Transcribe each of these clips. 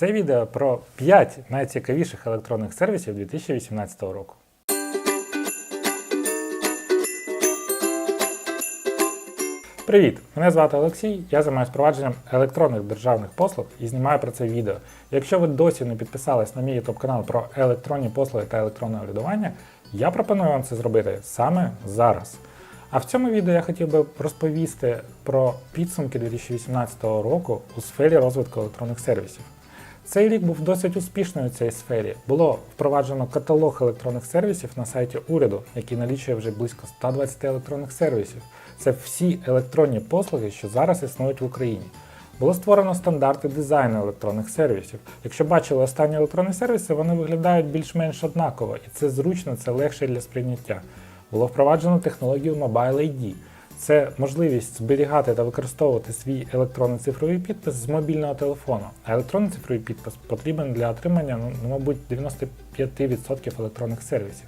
Це відео про 5 найцікавіших електронних сервісів 2018 року. Привіт! Мене звати Олексій, я займаюся провадженням електронних державних послуг і знімаю про це відео. Якщо ви досі не підписались на мій YouTube канал про електронні послуги та електронне урядування, я пропоную вам це зробити саме зараз. А в цьому відео я хотів би розповісти про підсумки 2018 року у сфері розвитку електронних сервісів. Цей рік був досить успішною у цій сфері. Було впроваджено каталог електронних сервісів на сайті уряду, який налічує вже близько 120 електронних сервісів. Це всі електронні послуги, що зараз існують в Україні. Було створено стандарти дизайну електронних сервісів. Якщо бачили останні електронні сервіси, вони виглядають більш-менш однаково, і це зручно, це легше для сприйняття. Було впроваджено технологію Mobile ID. Це можливість зберігати та використовувати свій електронний цифровий підпис з мобільного телефону. А електронний цифровий підпис потрібен для отримання, ну, мабуть, 95% електронних сервісів.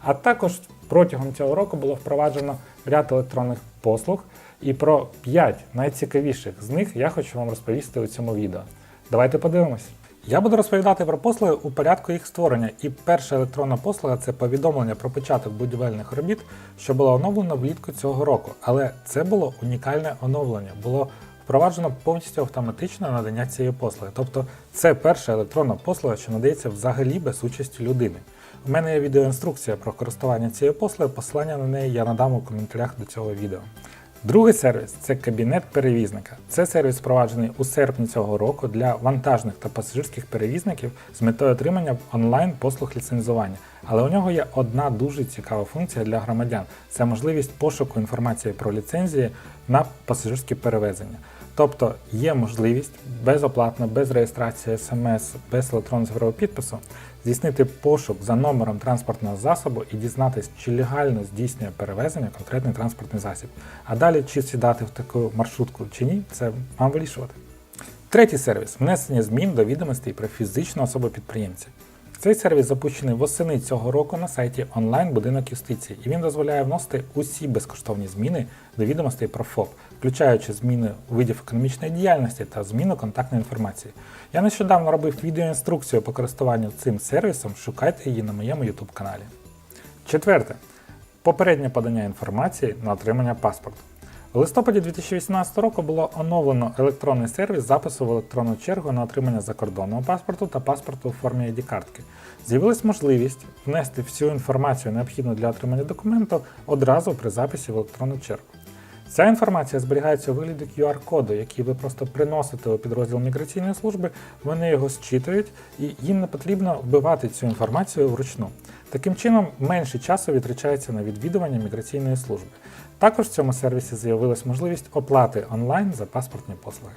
А також протягом цього року було впроваджено ряд електронних послуг, і про 5 найцікавіших з них я хочу вам розповісти у цьому відео. Давайте подивимось. Я буду розповідати про послуги у порядку їх створення, і перша електронна послуга це повідомлення про початок будівельних робіт, що було оновлено влітку цього року. Але це було унікальне оновлення. Було впроваджено повністю автоматичне надання цієї послуги. Тобто це перша електронна послуга, що надається взагалі без участі людини. У мене є відеоінструкція про користування цією послугою, посилання на неї я надам у коментарях до цього відео. Другий сервіс це кабінет перевізника. Це сервіс впроваджений у серпні цього року для вантажних та пасажирських перевізників з метою отримання онлайн послуг ліцензування. Але у нього є одна дуже цікава функція для громадян: це можливість пошуку інформації про ліцензії на пасажирські перевезення. Тобто є можливість безоплатно, без реєстрації смс, без електронного цифрового підпису здійснити пошук за номером транспортного засобу і дізнатись, чи легально здійснює перевезення конкретний транспортний засіб. А далі чи сідати в таку маршрутку чи ні, це вам вирішувати. Третій сервіс внесення змін до відомостей про фізичну особу підприємця. Цей сервіс запущений восени цього року на сайті онлайн будинок юстиції, і він дозволяє вносити усі безкоштовні зміни до відомостей про ФОП, включаючи зміни видів економічної діяльності та зміну контактної інформації. Я нещодавно робив відеоінструкцію по користуванню цим сервісом, шукайте її на моєму YouTube каналі. Четверте. Попереднє подання інформації на отримання паспорту. У листопаді 2018 року було оновлено електронний сервіс запису в електронну чергу на отримання закордонного паспорту та паспорту у формі ID-картки. З'явилась можливість внести всю інформацію, необхідну для отримання документу, одразу при записі в електронну чергу. Ця інформація зберігається у вигляді QR-коду, який ви просто приносите у підрозділ міграційної служби, вони його зчитують, і їм не потрібно вбивати цю інформацію вручну. Таким чином, менше часу відрічається на відвідування міграційної служби. Також в цьому сервісі з'явилась можливість оплати онлайн за паспортні послуги.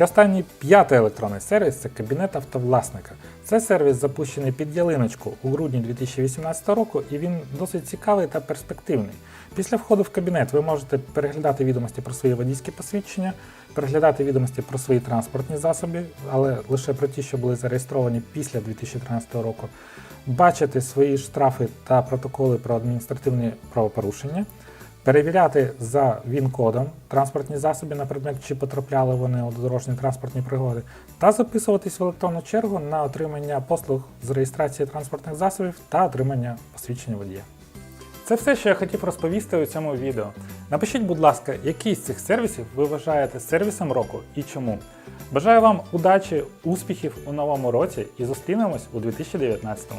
І останній п'ятий електронний сервіс це кабінет автовласника. Це сервіс запущений під ялиночку у грудні 2018 року, і він досить цікавий та перспективний. Після входу в кабінет ви можете переглядати відомості про свої водійські посвідчення, переглядати відомості про свої транспортні засоби, але лише про ті, що були зареєстровані після 2013 року, бачити свої штрафи та протоколи про адміністративні правопорушення. Перевіряти за ВІН-кодом транспортні засоби на предмет, чи потрапляли вони у дорожні транспортні пригоди, та записуватись в електронну чергу на отримання послуг з реєстрації транспортних засобів та отримання посвідчення водія. Це все, що я хотів розповісти у цьому відео. Напишіть, будь ласка, який з цих сервісів ви вважаєте сервісом року і чому. Бажаю вам удачі, успіхів у новому році і зустрінемось у 2019